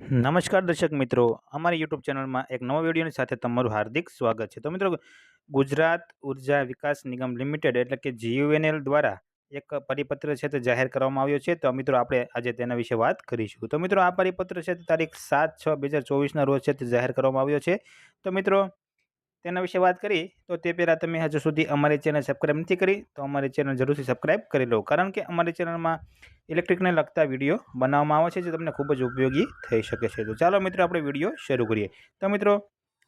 નમસ્કાર દર્શક મિત્રો. અમારી યુટ્યુબ ચેનલમાં એક નવા વિડીયોની સાથે તમારું હાર્દિક સ્વાગત છે. તો મિત્રો, ગુજરાત ઊર્જા વિકાસ નિગમ લિમિટેડ એટલે કે જીયુએનએલ દ્વારા એક પરિપત્ર છે તે જાહેર કરવામાં આવ્યો છે. તો મિત્રો, આપણે આજે તેના વિશે વાત કરીશું. તો મિત્રો, આ પરિપત્ર છે તે તારીખ સાત છ બે હજાર ચોવીસના રોજ છે તે જાહેર કરવામાં આવ્યો છે. તો મિત્રો તેના વિશે વાત કરી, તો તે પહેલાં તમે હજુ સુધી અમારી ચેનલ સબસ્ક્રાઈબ નથી કરી, તો અમારી ચેનલ જરૂરથી સબસ્ક્રાઈબ કરી લો. કારણ કે અમારી ચેનલમાં ઇલેક્ટ્રિકને લગતા વીડિયો બનાવવામાં આવે છે, જે તમને ખૂબ જ ઉપયોગી થઈ શકે છે. તો ચાલો મિત્રો આપણે વીડિયો શરૂ કરીએ. તો મિત્રો,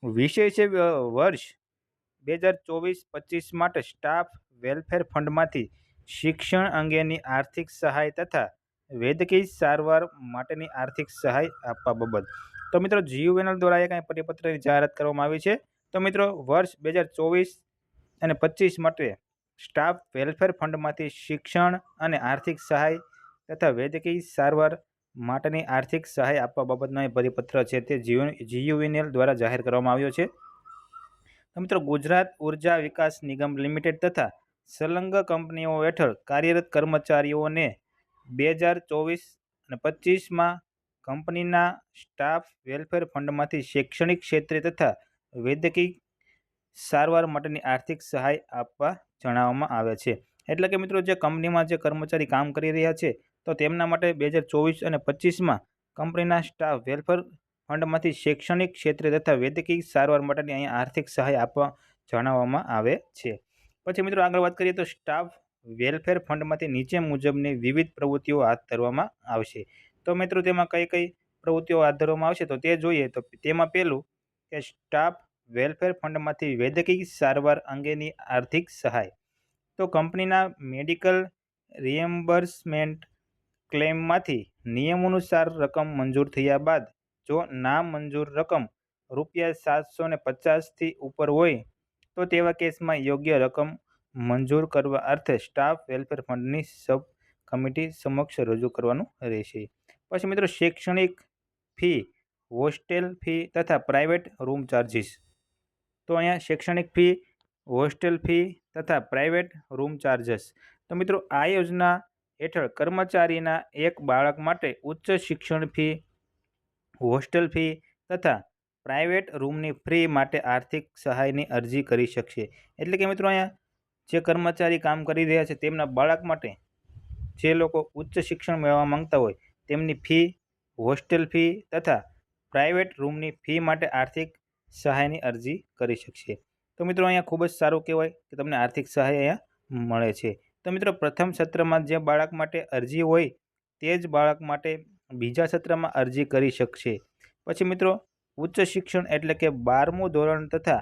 વિષય છે વર્ષ બે હજાર ચોવીસ પચીસ માટે સ્ટાફ વેલફેર ફંડમાંથી શિક્ષણ અંગેની આર્થિક સહાય તથા વૈદ્યકીય સારવાર માટેની આર્થિક સહાય આપવા બાબત. તો મિત્રો, જીયુએનએલ દ્વારા એક પરિપત્રની જાહેરાત કરવામાં આવી છે. તો મિત્રો, વર્ષ બે હજાર ચોવીસ અને પચીસ માટે સ્ટાફ વેલફેર ફંડમાંથી શિક્ષણ અને આર્થિક સહાય તથા વૈદ્યકીય સારવાર માટેની આર્થિક સહાય આપવા બાબતનો એ પરિપત્ર છે તે જીયુવીએનએલ દ્વારા જાહેર કરવામાં આવ્યો છે. તો મિત્રો, ગુજરાત ઊર્જા વિકાસ નિગમ લિમિટેડ તથા સંલગ્ન કંપનીઓ હેઠળ કાર્યરત કર્મચારીઓને બે હજાર ચોવીસ અને પચીસમાં કંપનીના સ્ટાફ વેલફેર ફંડમાંથી શૈક્ષણિક ક્ષેત્રે તથા વૈદ્યકીય સારવાર માટેની આર્થિક સહાય આપવા જણાવવામાં આવે છે. એટલે કે મિત્રો, જે કંપનીમાં જે કર્મચારી કામ કરી રહ્યા છે, તો તેમના માટે બે હજાર ચોવીસ અને પચીસમાં કંપનીના સ્ટાફ વેલફેર ફંડમાંથી શૈક્ષણિક ક્ષેત્રે તથા વૈદ્યકીય સારવાર માટેની અહીં આર્થિક સહાય આપવા જણાવવામાં આવે છે. પછી મિત્રો, આગળ વાત કરીએ તો સ્ટાફ વેલફેર ફંડમાંથી નીચે મુજબની વિવિધ પ્રવૃત્તિઓ હાથ ધરવામાં આવશે. તો મિત્રો, તેમાં કઈ કઈ પ્રવૃત્તિઓ હાથ ધરવામાં આવશે તો તે જોઈએ. તો તેમાં પહેલું કે સ્ટાફ વેલફેર ફંડમાંથી વૈદ્યકીય સારવાર અંગેની આર્થિક સહાય. તો કંપનીના મેડિકલ રિએમ્બર્સમેન્ટ ક્લેમમાંથી નિયમાનુસાર રકમ મંજૂર થયા બાદ જો ના મંજૂર રકમ રૂપિયા સાતસો ને પચાસથી ઉપર હોય, તો તેવા કેસમાં યોગ્ય રકમ મંજૂર કરવા અર્થે સ્ટાફ વેલફેર ફંડની સબ કમિટી સમક્ષ રજૂ કરવાનું રહેશે. પછી મિત્રો શૈક્ષણિક ફી, હોસ્ટેલ ફી તથા પ્રાઇવેટ રૂમ ચાર્જિસ. તો અહીંયા શૈક્ષણિક ફી, હોસ્ટેલ ફી તથા પ્રાઇવેટ રૂમ ચાર્જસ. તો મિત્રો, આ યોજના હેઠળ કર્મચારીના એક બાળક માટે ઉચ્ચ શિક્ષણ ફી, હોસ્ટેલ ફી તથા પ્રાઇવેટ રૂમની ફ્રી માટે આર્થિક સહાયની અરજી કરી શકશે. એટલે કે મિત્રો, અહીંયા જે કર્મચારી કામ કરી રહ્યા છે, તેમના બાળક માટે જે લોકો ઉચ્ચ શિક્ષણ મેળવવા માંગતા હોય, તેમની ફી, હોસ્ટેલ ફી તથા પ્રાઇવેટ રૂમની ફી માટે આર્થિક સહાયની અરજી કરી શકશે. તો મિત્રો, અહીંયા ખૂબ જ સારું કહેવાય કે તમને આર્થિક સહાય અહીંયા મળે છે. તો મિત્રો, પ્રથમ સત્રમાં જે બાળક માટે અરજી હોય, તે જ બાળક માટે બીજા સત્રમાં અરજી કરી શકશે. પછી મિત્રો, ઉચ્ચ શિક્ષણ એટલે કે બારમું ધોરણ તથા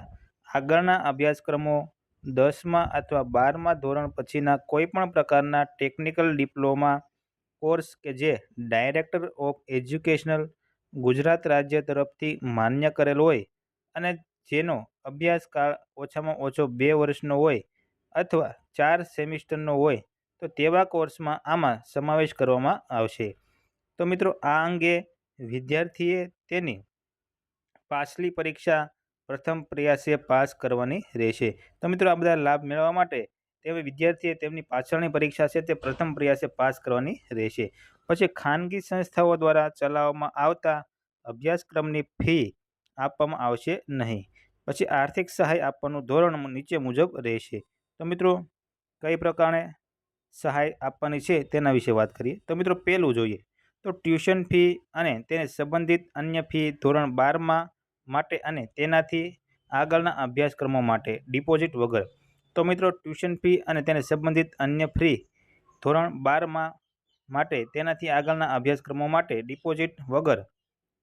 આગળના અભ્યાસક્રમો દસમા અથવા બારમા ધોરણ પછીના કોઈપણ પ્રકારના ટેકનિકલ ડિપ્લોમા કોર્સ કે જે ડાયરેક્ટર ઓફ એજ્યુકેશનલ ગુજરાત રાજ્ય તરફથી માન્ય કરેલ હોય અને જેનો અભ્યાસકાળ ઓછામાં ઓછો બે વર્ષનો હોય અથવા ચાર સેમિસ્ટરનો હોય, તો તેવા કોર્સમાં આમાં સમાવેશ કરવામાં આવશે. તો મિત્રો, આ અંગે વિદ્યાર્થીએ તેની પાછલી પરીક્ષા પ્રથમ પ્રયાસે પાસ કરવાની રહેશે. તો મિત્રો, આ બધા લાભ મેળવવા માટે તે વિદ્યાર્થીએ તેમની પાછળની પરીક્ષા છે તે પ્રથમ પ્રયાસે પાસ કરવાની રહેશે. પછી ખાનગી સંસ્થાઓ દ્વારા ચલાવવામાં આવતા અભ્યાસક્રમની ફી આપવામાં આવશે નહીં. પછી આર્થિક સહાય આપવાનું ધોરણ નીચે મુજબ રહેશે. તો મિત્રો, કઈ પ્રકારે સહાય આપવાની છે તેના વિશે વાત કરીએ. તો મિત્રો પહેલું જોઈએ. તો ટ્યુશન ફી અને તેને સંબંધિત અન્ય ફી ધોરણ બારમાં માટે અને તેનાથી આગળના અભ્યાસક્રમો માટે ડિપોઝિટ વગર. તો મિત્રો, ટ્યુશન ફી અને તેને સંબંધિત અન્ય ફી ધોરણ બારમાં માટે તેનાથી આગળના અભ્યાસક્રમો માટે ડિપોઝિટ વગર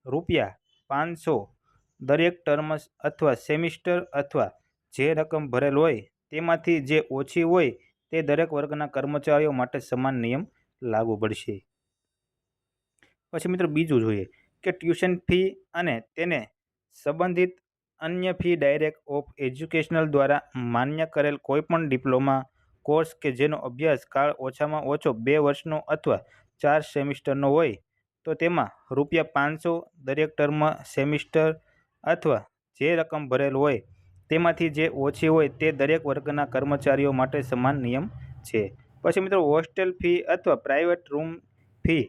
રૂપિયા પાંચસો દરેક ટર્મ અથવા સેમિસ્ટર અથવા જે રકમ ભરેલ હોય, તેમાંથી જે ઓછી હોય, તે દરેક વર્ગના કર્મચારીઓ માટે સમાન નિયમ લાગુ પડશે. પછી મિત્રો બીજું જોઈએ કે ટ્યુશન ફી અને તેને સંબંધિત અન્ય ફી ડાયરેક્ટ ઓફ એજ્યુકેશનલ દ્વારા માન્ય કરેલ કોઈપણ ડિપ્લોમા કોર્સ કે જેનો અભ્યાસ કાળ ઓછામાં ઓછો બે વર્ષનો અથવા ચાર સેમિસ્ટરનો હોય, તો તેમાં રૂપિયા પાંચસો દરેક ટર્મ સેમિસ્ટર અથવા જે રકમ ભરેલ હોય, તેમાંથી જે ઓછી હોય તે દરેક વર્ગના કર્મચારીઓ માટે સમાન નિયમ છે. પછી મિત્રો, હોસ્ટેલ ફી અથવા પ્રાઇવેટ રૂમ ફી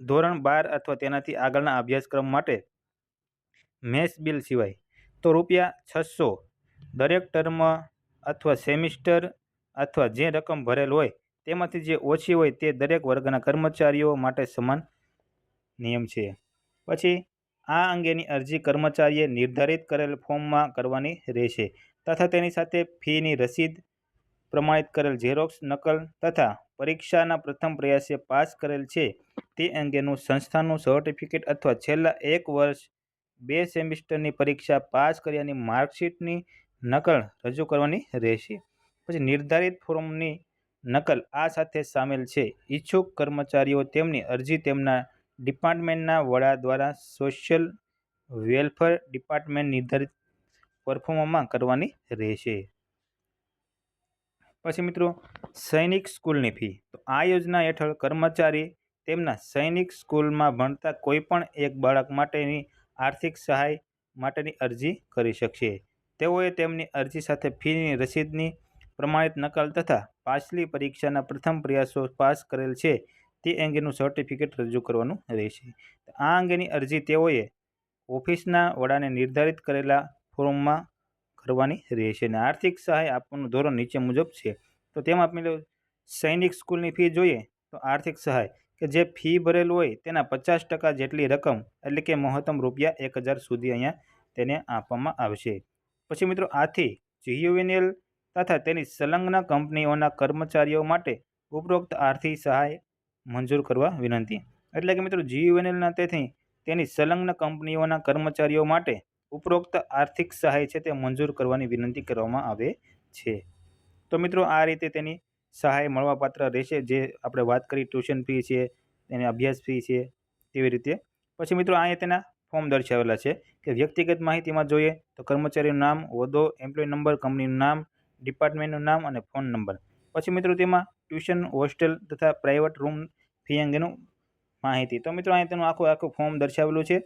ધોરણ બાર અથવા તેનાથી આગળના અભ્યાસક્રમ માટે મેસ બિલ સિવાય, તો રૂપિયા છસો દરેક ટર્મ અથવા સેમિસ્ટર અથવા જે રકમ ભરેલ હોય, તેમાંથી જે ઓછી હોય તે દરેક વર્ગના કર્મચારીઓ માટે સમાન નિયમ છે. પછી આ અંગેની અરજી કર્મચારીએ નિર્ધારિત કરેલ ફોર્મમાં કરવાની રહેશે તથા તેની સાથે ફીની રસીદ પ્રમાણિત કરેલ ઝેરોક્સ નકલ તથા પરીક્ષાના પ્રથમ પ્રયાસે પાસ કરેલ છે તે અંગેનું સંસ્થાનું સર્ટિફિકેટ અથવા છેલ્લા એક વર્ષ બે સેમિસ્ટરની પરીક્ષા પાસ કર્યાની માર્કશીટની નકલ રજૂ કરવાની રહેશે. પછી નિર્ધારિત ફોર્મની નકલ આ સાથે સામેલ છે. ઈચ્છુક કર્મચારીઓ તેમની અરજી તેમના ડિપાર્ટમેન્ટના વડા દ્વારા સોશિયલ વેલફેર ડિપાર્ટમેન્ટ નિર્ધારિત પરફોર્મમાં કરવાની રહેશે. પછી મિત્રો, સૈનિક સ્કૂલની ફી. તો આ યોજના હેઠળ કર્મચારી તેમના સૈનિક સ્કૂલમાં ભણતા કોઈપણ એક બાળક માટેની આર્થિક સહાય માટેની અરજી કરી શકશે. તેઓએ તેમની અરજી સાથે ફીની રસીદની પ્રમાણિત નકલ તથા પાછલી પરીક્ષાના પ્રથમ પ્રયાસો પાસ કરેલ છે. તે અંગેનું સર્ટિફિકેટ રજૂ કરવાનું રહેશે. આ અંગેની અરજી તેઓએ ઓફિસના વડાને નિર્ધારિત કરેલા ફોર્મમાં કરવાની રહેશે અને આર્થિક સહાય આપવાનું ધોરણ નીચે મુજબ છે. તો તેમાં આપણે સૈનિક સ્કૂલની ફી જોઈએ તો આર્થિક સહાય કે જે ફી ભરેલ હોય તેના પચાસ ટકા જેટલી રકમ એટલે કે મહત્તમ રૂપિયા એક હજાર સુધી અહીંયા તેને આપવામાં આવશે. પછી મિત્રો આથી જીયુએનએલ તથા તેની સંલગ્ન કંપનીઓના કર્મચારીઓ માટે ઉપરોક્ત આર્થિક સહાય મંજૂર કરવા વિનંતી. એટલે કે મિત્રો જીયુએનએલના તેથી તેની સંલગ્ન કંપનીઓના કર્મચારીઓ માટે ઉપરોક્ત આર્થિક સહાય છે તે મંજૂર કરવાની વિનંતી કરવામાં આવે છે. તો મિત્રો, આ રીતે તેની સહાય મળવાપાત્ર રહેશે. જે આપણે વાત કરી, ટ્યુશન ફી છે એની અભ્યાસ ફી છે, તેવી રીતે. પછી મિત્રો અહીંયા તેના ફોર્મ દર્શાવેલા છે કે વ્યક્તિગત માહિતીમાં જોઈએ તો કર્મચારીનું નામ હોદ્દો એમ્પ્લોય નંબર, કંપનીનું નામ, ડિપાર્ટમેન્ટનું નામ અને ફોન નંબર. પછી મિત્રો, તેમાં ટ્યુશન, હોસ્ટેલ તથા પ્રાઇવેટ રૂમ ફી અંગેનું માહિતી. તો મિત્રો અહીંયા તેનું આખું આખું ફોર્મ દર્શાવેલું છે.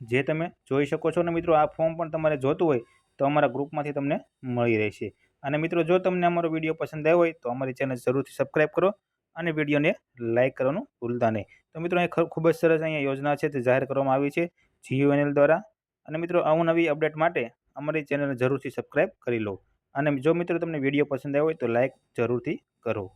જે તમે જોઈ શકો છો અને મિત્રો, આ ફોર્મ પણ તમારે જોતું હોય તો અમારા ગ્રુપમાંથી તમને મળી રહેશે. અને મિત્રો, જો તમને અમારો વીડિયો પસંદ આવ્યો હોય તો અમારી ચેનલ જરૂરથી સબસ્ક્રાઈબ કરો અને વિડીયોને લાઇક કરવાનું ભૂલતા નહીં. તો મિત્રો, અહીં ખૂબ જ સરસ અહીંયા યોજના છે તે જાહેર કરવામાં આવી છે જીયુએનએલ દ્વારા. અને મિત્રો અવનવી અપડેટ માટે અમારી ચેનલને જરૂરથી સબસ્ક્રાઈબ કરી લો. અને જો મિત્રો તમને વીડિયો પસંદ આવ્યો હોય તો લાઇક જરૂરથી કરો.